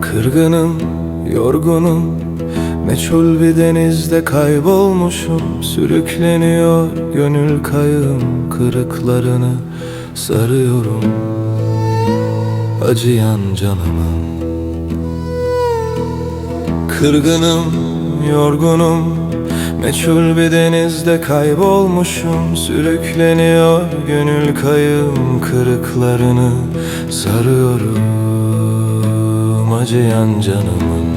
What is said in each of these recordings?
Kırgınım, yorgunum Meçhul bir denizde kaybolmuşum. Sürükleniyor gönül kayığım Kırıklarını sarıyorum. Acıyan canımın Kırgınım, yorgunum. Meçhul bir denizde kaybolmuşum. Sürükleniyor gönül kayığım Kırıklarını. Sarıyorum Acıyan canımın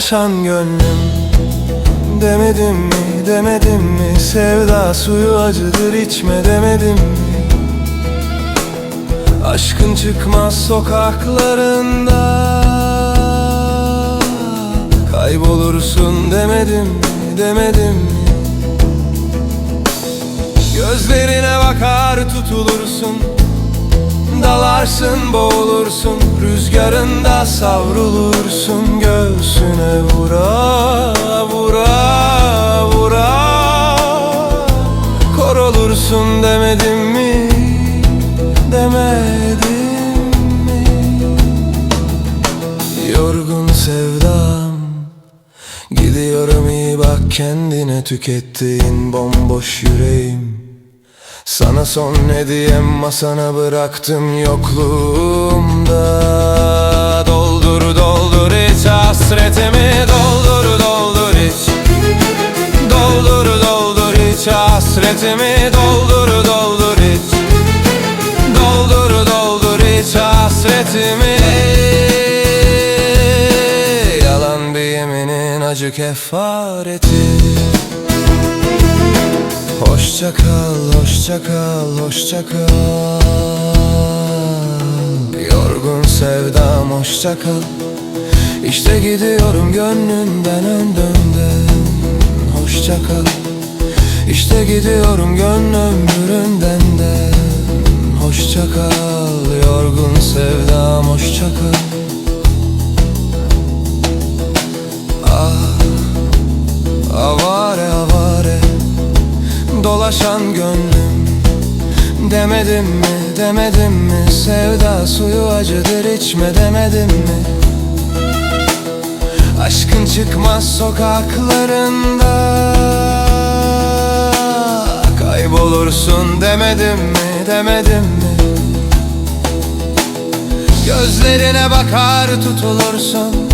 Dolaşan gönlüm. Demedim mi demedim mi? Sevda suyu acıdır içme demedim mi? Aşkın çıkmaz sokaklarında. Kaybolursun demedim mi demedim mi? Gözlerine bakar tutulursun Dalarsın boğulursun Rüzgarında savrulursun Göğsüne vura vura vura. Kor olursun demedim mi? Demedim mi? Yorgun sevdam Gidiyorum iyi bak kendine tükettiğin bomboş yüreğim sana son hediyem masana bıraktım yokluğumda. Doldur doldur iç hasretimi doldur doldur iç. Doldur doldur iç hasretimi doldur doldur iç. Doldur doldur iç hasretimi. Yalan bir yeminin acı kefareti Hoşça kal, hoşça kal, hoşça kal. Yorgun sevdam hoşça kal. İşte gidiyorum gönlümden öndümden Hoşça kal. İşte gidiyorum gönlüm yüründen de. Hoşça kal yorgun sevdam hoşça kal dolaşan gönlüm. Demedim mi demedim mi? Sevda suyu acıdır içme demedim mi? Aşkın çıkmaz sokaklarında. Kaybolursun demedim mi demedim mi? Gözlerine bakar tutulursun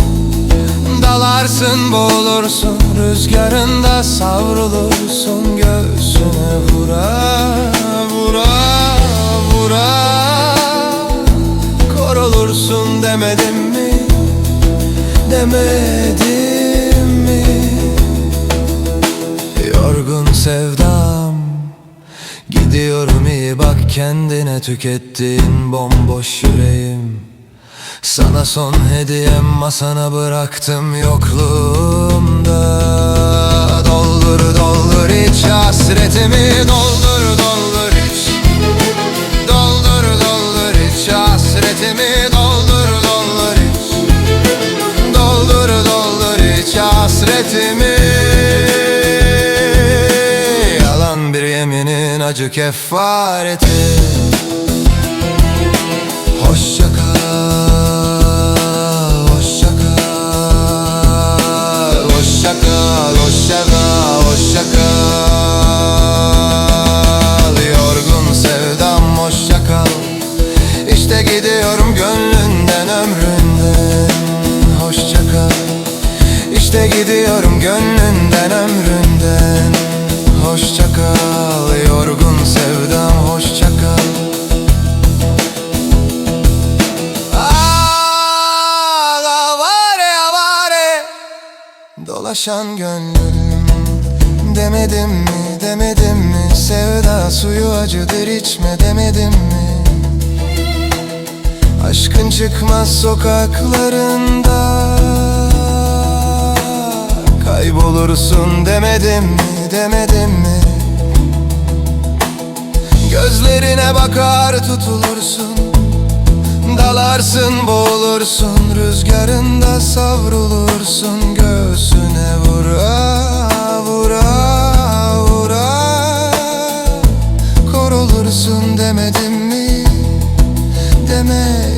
Dalarsın boğulursun. Rüzgarında savrulursun Göğsüne vura vura vura. Kor olursun demedim mi? Demedim mi? Yorgun sevdam Gidiyorum iyi bak kendine tükettiğin bomboş yüreğim sana son hediyem masana bıraktım yokluğumda. Doldur doldur iç hasretimi doldur doldur iç. Doldur doldur iç hasretimi doldur doldur iç. Doldur doldur iç hasretimi. Yalan bir yeminin acı kefareti İşte gidiyorum gönlünden ömründen. Hoşça kal, yorgun sevdam hoşça kal. Dolaşan gönlüm. Demedim mi demedim mi? Sevda suyu acıdır içme demedim mi? Aşkın çıkmaz sokaklarında Kaybolursun demedim mi demedim mi? Gözlerine bakar tutulursun Dalarsın boğulursun Rüzgarında savrulursun Göğsüne vura vura vura. Korulursun demedim mi Demedim